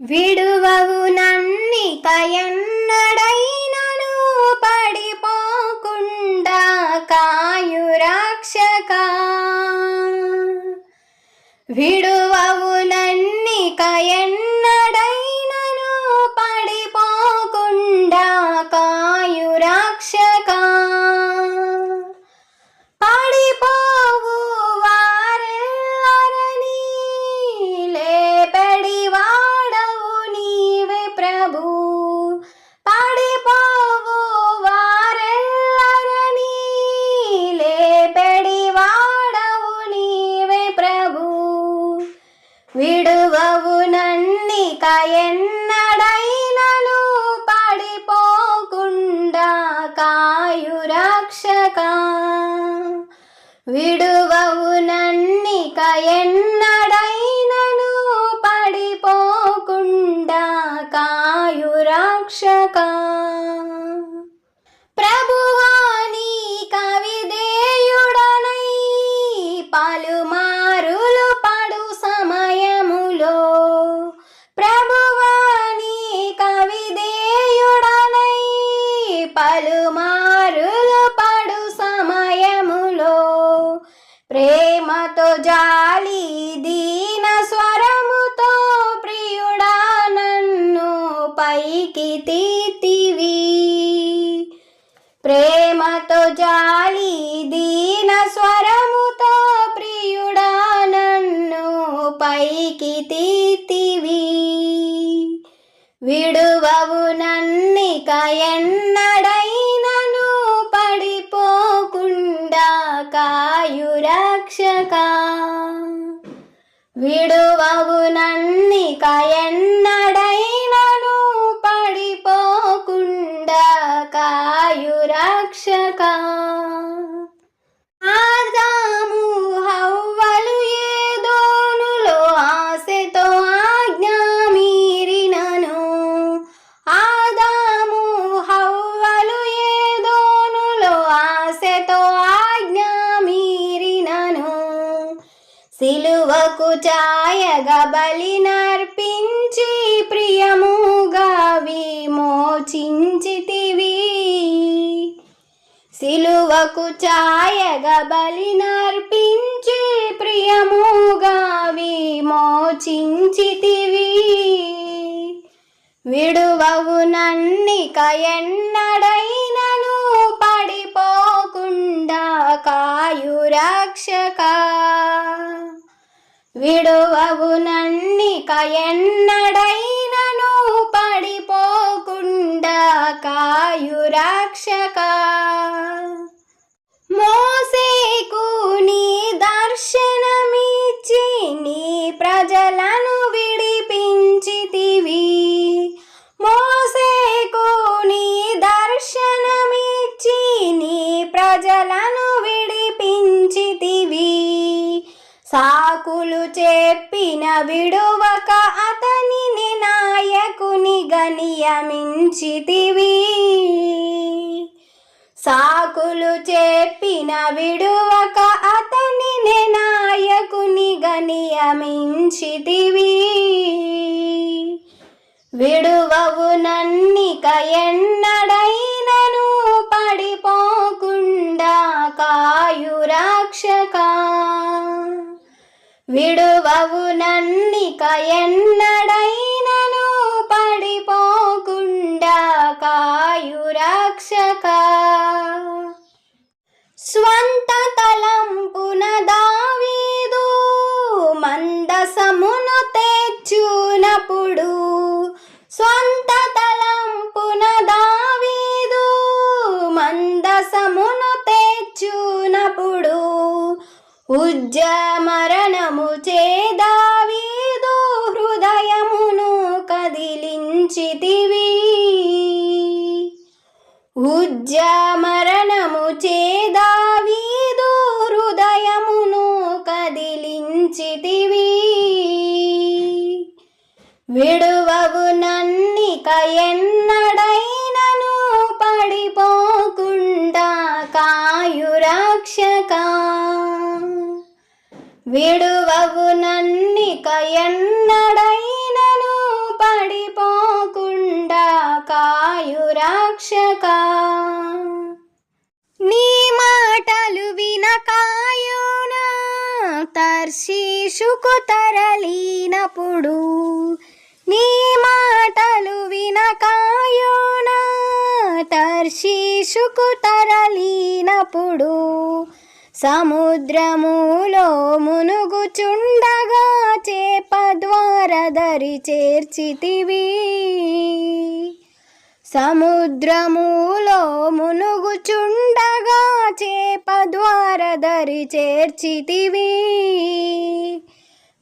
విడువవు నన్నికయన్నడైనను పడిపోకుండా కాయురాక్షక. విడు విడువవు నన్నిక ఎన్నడైనను పడిపోకుండా కాయు రక్షక ప్రభువాని కవిదేయుడనై పలుమారులు పడు సమయములో. ప్రభువాని కవిదేయుడనై పలుమారులు ప్రేమతో జాలి దీన స్వరముతో ప్రియుడా నన్ను పైకి తీతివి. విడువవు నన్నిక ఎన్నడైనను పడిపోకుండా కాయురక్షక విడువవు నన్నిక ఎన్న సిలువకు ఛాయగా బలి నర్పించి ప్రియముగా విమోచించితివి. సిలువకు ఛాయగా బలి నర్పించి ప్రియముగా విమోచించితివి. విడువవు నన్నిక ఎన్నడైనను పడిపోకుండా విడువవు నన్నిక ఎన్నడైనను పడిపోకుండా కాయురక్షక. మోసేకు నీ దర్శన ప్రభువులు చెప్పిన విడువక అతనిని నాయకునిగా నియమించితివి సాకులు చెప్పిన విడువక అతనిని నాయకునిగా నియమించితివి విడువవు నన్నిక ఎన్న విడువవు నన్నిక ఎన్నడైనను పడిపోకుండా కాయు రక్షక. స్వంత తలంపున దావీదు మందసమును తెచ్చునప్పుడు స్వంత తలంపున దావీదు మందసమును తెచ్చునప్పుడు ఉజ్జమరణము ఉజ్జమరణము చేదావీదు హృదయమును కదిలించితివి. విడువవు నన్నిక ఎన్నడైనను పడిపోకుండా కాయురక్షక విడువవు నన్నిక ఎన్నడై రక్షక నీ మాటలు వినకాయోనా తర్శీషుకు తరలినప్పుడు. నీ మాటలు వినకాయోనా తర్శీషుకు తరలినప్పుడు. సముద్రములో మునుగుచుండగా చేప ద్వారా దరి చేర్చితివి. సముద్రములో మునుగుచుండగా చేప ద్వారదరి చేర్చితివి.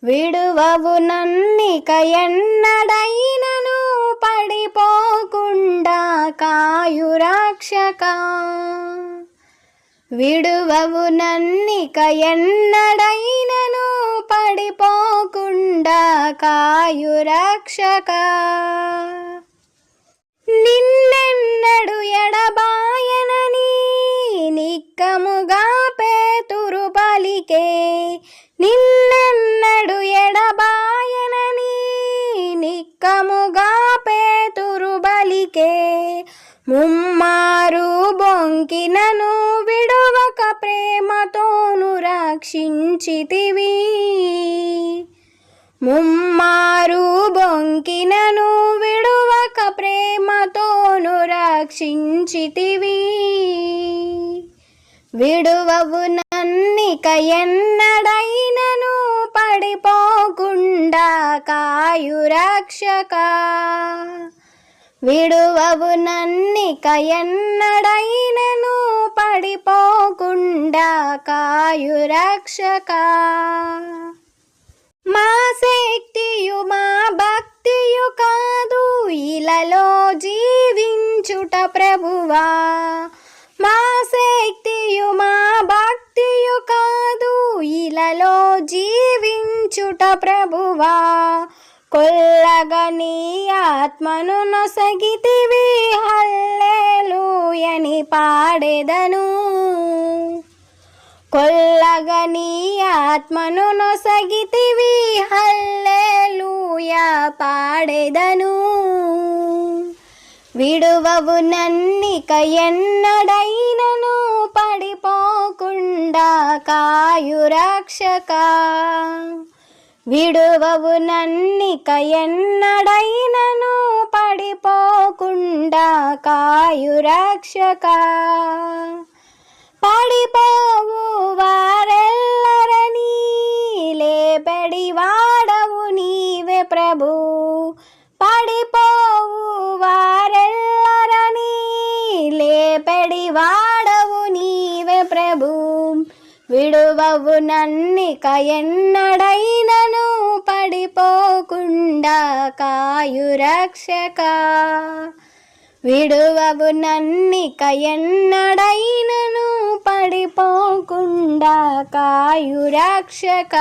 విడువవు నన్నిక ఎన్నడైనను పడిపోకుండా కాయురాక్షక. విడువవు నన్నిక ఎన్నడైనను పడిపోకుండా కాయురాక్షక. నిన్నెన్నడు ఎడబాయనని నిక్కముగా పేతురు పలికే నిన్నెన్నడు ఎడబాయనని నిక్కముగా పేతురు బలికే. ముమ్మారు బొంకినను విడువక ప్రేమతోను రక్షించితివి. ముమ్మారు బొంకినను విడువక ప్రేమతోను రక్షించితివి. విడువవు నన్నిక ఎన్నడైనను పడిపోకుండా కాయు రక్షక. విడువవు నన్నిక ఎన్నడైనను పడిపోకుండా కాయు రక్షక. మా శక్తియు మా భక్తియు కాదు ఇలలో జీవించుట ప్రభువా. మా శక్తియు మా భక్తియు కాదు ఇలలో జీవించుట ప్రభువా. కొల్లగా నీ ఆత్మను నొసగితివి హల్లెలూయని పాడెదను. కొల్లగని ఆత్మను నొసగితివి. హల్లెలూయా పాడెదను. విడువవు నన్నిక ఎన్నడైనను. పడిపోకుండా కాయురక్షక విడువవు నన్నిక ఎన్నడైనను. పడిపోకుండా కాయురక్షక పడిపోవు వారెల్లరని లేపడి వాడవు నీవే ప్రభు. పడిపోవు వారెల్లరని లేపడి వాడవు నీవే ప్రభు. విడువవు నన్నిక ఎన్నడైనను పడిపోకుండా కాయు రక్షక విడువవు నన్నిక ఎన్నడైనను పడిపోకుండా కాయురక్షక.